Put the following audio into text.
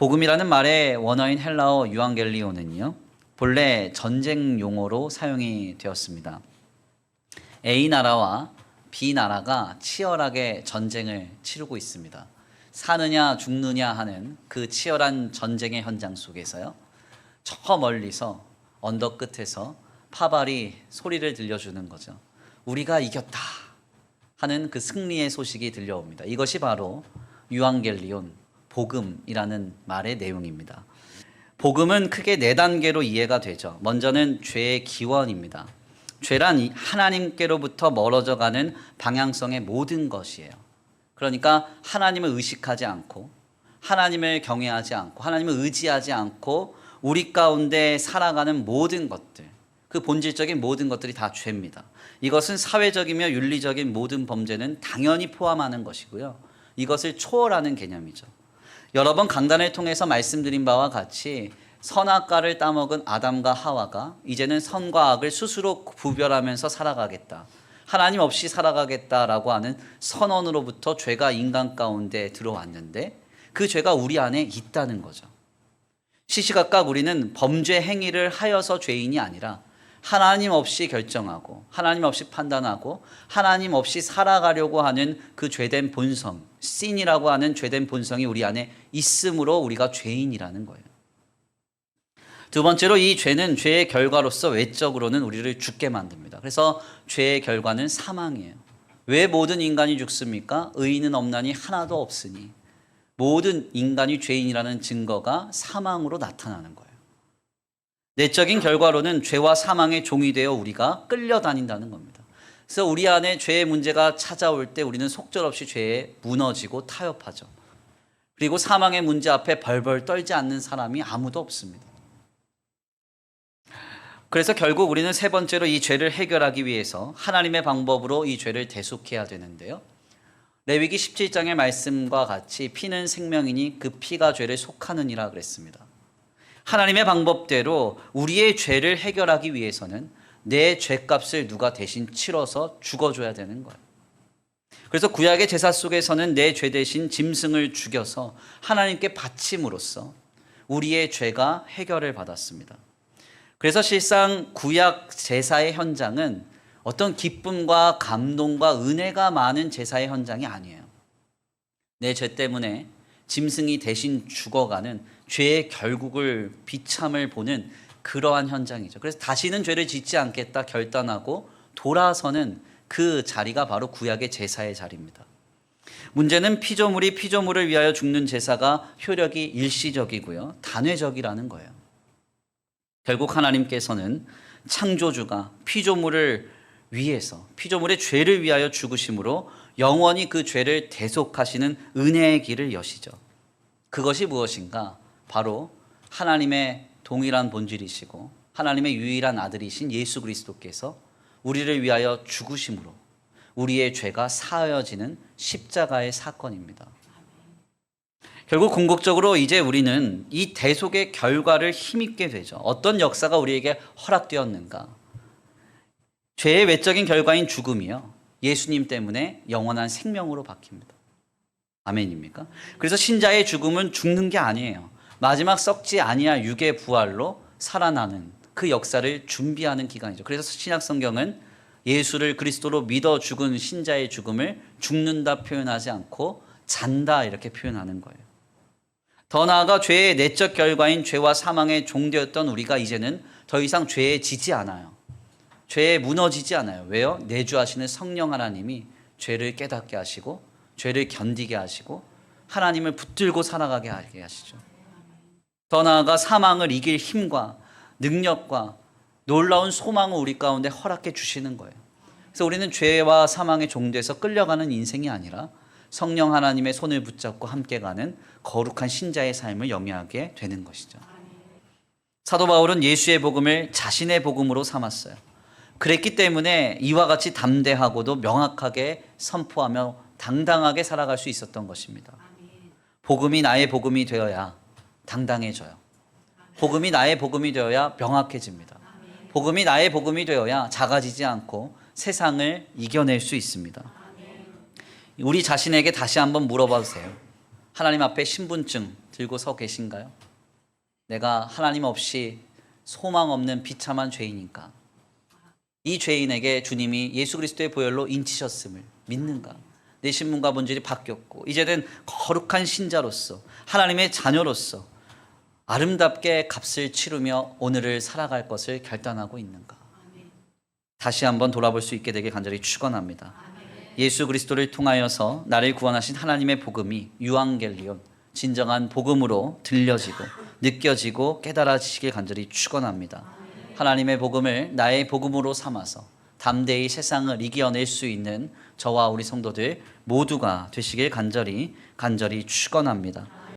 복음이라는 말의 원어인 헬라어 유앙겔리오는요. 본래 전쟁 용어로 사용이 되었습니다. A 나라와 B 나라가 치열하게 전쟁을 치르고 있습니다. 사느냐 죽느냐 하는 그 치열한 전쟁의 현장 속에서요. 저 멀리서 언덕 끝에서 파발이 소리를 들려주는 거죠. 우리가 이겼다 하는 그 승리의 소식이 들려옵니다. 이것이 바로 유앙겔리온 복음이라는 말의 내용입니다. 복음은 크게 네 단계로 이해가 되죠. 먼저는 죄의 기원입니다. 죄란 이 하나님께로부터 멀어져 가는 방향성의 모든 것이에요. 그러니까 하나님을 의식하지 않고 하나님을 경외하지 않고 하나님을 의지하지 않고 우리 가운데 살아가는 모든 것들 그 본질적인 모든 것들이 다 죄입니다. 이것은 사회적이며 윤리적인 모든 범죄는 당연히 포함하는 것이고요. 이것을 초월하는 개념이죠. 여러 번 강단을 통해서 말씀드린 바와 같이 선악과를 따먹은 아담과 하와가 이제는 선과 악을 스스로 구별하면서 살아가겠다. 하나님 없이 살아가겠다라고 하는 선언으로부터 죄가 인간 가운데 들어왔는데 그 죄가 우리 안에 있다는 거죠. 시시각각 우리는 범죄 행위를 하여서 죄인이 아니라 하나님 없이 결정하고 하나님 없이 판단하고 하나님 없이 살아가려고 하는 그 죄된 본성, 씬이라고 하는 죄된 본성이 우리 안에 있으므로 우리가 죄인이라는 거예요. 두 번째로 이 죄는 죄의 결과로서 외적으로는 우리를 죽게 만듭니다. 그래서 죄의 결과는 사망이에요. 왜 모든 인간이 죽습니까? 의인은 없나니 하나도 없으니 모든 인간이 죄인이라는 증거가 사망으로 나타나는 거예요. 내적인 결과로는 죄와 사망의 종이 되어 우리가 끌려다닌다는 겁니다. 그래서 우리 안에 죄의 문제가 찾아올 때 우리는 속절없이 죄에 무너지고 타협하죠. 그리고 사망의 문제 앞에 벌벌 떨지 않는 사람이 아무도 없습니다. 그래서 결국 우리는 세 번째로 이 죄를 해결하기 위해서 하나님의 방법으로 이 죄를 대속해야 되는데요. 레위기 17장의 말씀과 같이 피는 생명이니 그 피가 죄를 속하느니라 그랬습니다. 하나님의 방법대로 우리의 죄를 해결하기 위해서는 내 죄값을 누가 대신 치러서 죽어줘야 되는 거예요. 그래서 구약의 제사 속에서는 내 죄 대신 짐승을 죽여서 하나님께 바침으로써 우리의 죄가 해결을 받았습니다. 그래서 실상 구약 제사의 현장은 어떤 기쁨과 감동과 은혜가 많은 제사의 현장이 아니에요. 내 죄 때문에 짐승이 대신 죽어가는 죄의 결국을 비참을 보는 그러한 현장이죠. 그래서 다시는 죄를 짓지 않겠다 결단하고 돌아서는 그 자리가 바로 구약의 제사의 자리입니다. 문제는 피조물이 피조물을 위하여 죽는 제사가 효력이 일시적이고요. 단회적이라는 거예요. 결국 하나님께서는 창조주가 피조물을 위해서 피조물의 죄를 위하여 죽으심으로 영원히 그 죄를 대속하시는 은혜의 길을 여시죠. 그것이 무엇인가? 바로 하나님의 동일한 본질이시고 하나님의 유일한 아들이신 예수 그리스도께서 우리를 위하여 죽으심으로 우리의 죄가 사하여지는 십자가의 사건입니다. 결국 궁극적으로 이제 우리는 이 대속의 결과를 힘입게 되죠. 어떤 역사가 우리에게 허락되었는가? 죄의 외적인 결과인 죽음이요. 예수님 때문에 영원한 생명으로 바뀝니다. 아멘입니까? 그래서 신자의 죽음은 죽는 게 아니에요. 마지막 썩지 아니할 육의 부활로 살아나는 그 역사를 준비하는 기간이죠. 그래서 신약 성경은 예수를 그리스도로 믿어 죽은 신자의 죽음을 죽는다 표현하지 않고 잔다 이렇게 표현하는 거예요. 더 나아가 죄의 내적 결과인 죄와 사망의 종되었던 우리가 이제는 더 이상 죄에 지지 않아요. 죄에 무너지지 않아요. 왜요? 내주하시는 성령 하나님이 죄를 깨닫게 하시고 죄를 견디게 하시고 하나님을 붙들고 살아가게 하게 하시죠. 더 나아가 사망을 이길 힘과 능력과 놀라운 소망을 우리 가운데 허락해 주시는 거예요. 그래서 우리는 죄와 사망의 종돼서 끌려가는 인생이 아니라 성령 하나님의 손을 붙잡고 함께 가는 거룩한 신자의 삶을 영위하게 되는 것이죠. 사도 바울은 예수의 복음을 자신의 복음으로 삼았어요. 그랬기 때문에 이와 같이 담대하고도 명확하게 선포하며 당당하게 살아갈 수 있었던 것입니다. 복음이 나의 복음이 되어야 당당해져요. 복음이 나의 복음이 되어야 명확해집니다. 복음이 나의 복음이 되어야 작아지지 않고 세상을 이겨낼 수 있습니다. 우리 자신에게 다시 한번 물어봐 주세요. 하나님 앞에 신분증 들고 서 계신가요? 내가 하나님 없이 소망 없는 비참한 죄인인가? 이 죄인에게 주님이 예수 그리스도의 보혈로 인치셨음을 믿는가? 내 신문과 본질이 바뀌었고 이제는 거룩한 신자로서 하나님의 자녀로서 아름답게 값을 치르며 오늘을 살아갈 것을 결단하고 있는가? 다시 한번 돌아볼 수 있게 되길 간절히 축원합니다. 예수 그리스도를 통하여서 나를 구원하신 하나님의 복음이 유앙겔리온 진정한 복음으로 들려지고 느껴지고 깨달아지시길 간절히 축원합니다. 하나님의 복음을 나의 복음으로 삼아서 담대히 세상을 이겨낼 수 있는 저와 우리 성도들 모두가 되시길 간절히 간절히 축원합니다.